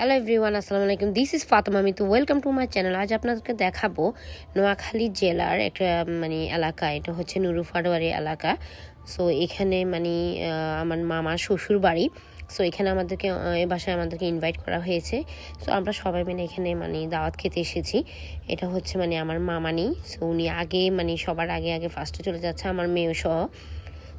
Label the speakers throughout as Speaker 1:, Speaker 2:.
Speaker 1: Hello everyone আসসালামু আলাইকুম। This is Fatema Mitu welcome to my channel আজ আপনাদেরকে দেখাবো নোয়াখালী জেলার একটা মানে এলাকা। এটা হচ্ছে নুরুফারোয়ারি এলাকা। সো এখানে মানে আমার মামা শ্বশুর বাড়ি। সো এখানে আমাদেরকে এ বাসায় আমাদেরকে ইনভাইট করা হয়েছে। সো আমরা সবাই মিলে এখানে মানে দাওয়াত খেতে এসেছি। এটা হচ্ছে মানে আমার মামানি। সো উনি আগে মানে সবার আগে আগে ফার্স্টে চলে যাচ্ছে আমার মেয়ে সহ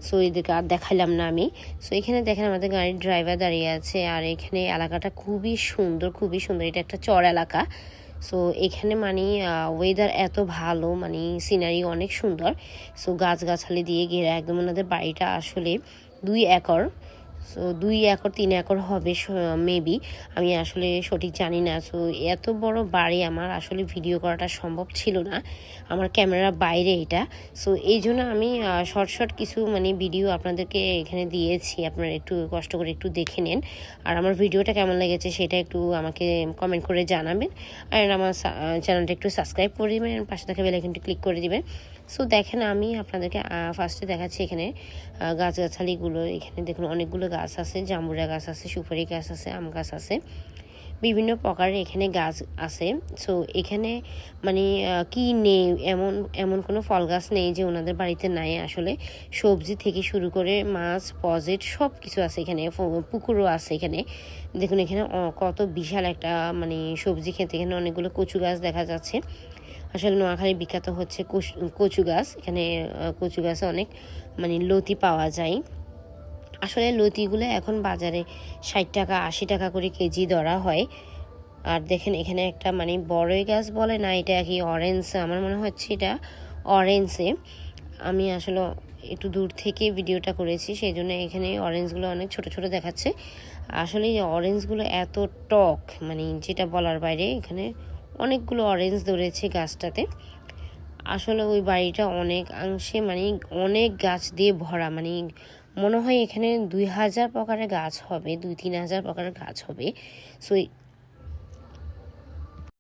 Speaker 1: সো এদিকে আর দেখাইলাম না আমি। সো এখানে দেখেন আমাদের গাড়ির ড্রাইভার দাঁড়িয়ে আছে আর এখানে এলাকাটা খুবই সুন্দর খুবই সুন্দর। এটা একটা চর এলাকা। সো এখানে মানে ওয়েদার এত ভালো মানে সিনারি অনেক সুন্দর। সো গাছগাছালি দিয়ে ঘেরা একদম ওনাদের বাড়িটা আসলে দুই একর। সো দুই একর, তিন একর হবে মেবি আমি আসলে সঠিক জানি না। সো এত বড় বাড়ি আমার আসলে ভিডিও করাটা সম্ভব ছিল না। আমার ক্যামেরার বাইরে এটা। সো এই জন্য আমি শর্ট শর্ট কিছু মানে ভিডিও আপনাদেরকে এখানে দিয়েছি। আপনারা একটু কষ্ট করে একটু দেখে নেন। আর আমার ভিডিওটা কেমন লেগেছে সেটা একটু আমাকে কমেন্ট করে জানাবেন। আর আমার চ্যানেলটা একটু সাবস্ক্রাইব করে দিবেন। পাশে থাকা বেলাইকনটি ক্লিক করে দেবেন। সো দেখেন আমি আপনাদেরকে ফার্স্টে দেখাচ্ছি এখানে গাছগাছালিগুলো। এখানে দেখুন অনেকগুলো গাছ আছে জামুরা গাছ আছে, সুপারি গাছ আছে, আম গাছ আছে। বিভিন্ন প্রকারের এখানে গাছ আছে। সো এখানে মানে কি নেই? এমন এমন কোনো ফল গাছ নেই যে ওনাদের বাড়িতে নাই আসলে। সবজি থেকে শুরু করে মাছ, পজেট সব কিছু আছে এখানে। পুকুরও আছে এখানে। দেখুন, এখানে কত বিশাল একটা মানে সবজি খেতে এখানে অনেকগুলো কচু গাছ দেখা যাচ্ছে। আসলে নোয়াখালী বিখ্যাত হচ্ছে কচু গাছ। এখানে কচু গাছে অনেক মানে লতি পাওয়া যায়। আসলে লতিগুলো এখন বাজারে ষাট টাকা, আশি টাকা করে কেজি ধরা হয়। আর দেখেন এখানে একটা মানে বড়ই গাছ বলে না, এটা কি অরেঞ্জ আমার মনে হচ্ছে এটা অরেঞ্জে আমি আসলে একটু দূর থেকে ভিডিওটা করেছি, সেই জন্য এখানে অরেঞ্জগুলো অনেক ছোট ছোট দেখাচ্ছে। আসলে অরেঞ্জগুলো এত টক মানে যেটা বলার বাইরে, এখানে অনেকগুলো অরেঞ্জ ধরেছে গাছটাতে। আসলে ওই বাড়িটা অনেক অংশে মানে অনেক গাছ দিয়ে ভরা মানে মনে হয় এখানে দুই হাজার প্রকারের গাছ হবে, দুই তিন হাজার প্রকারের গাছ হবে। সো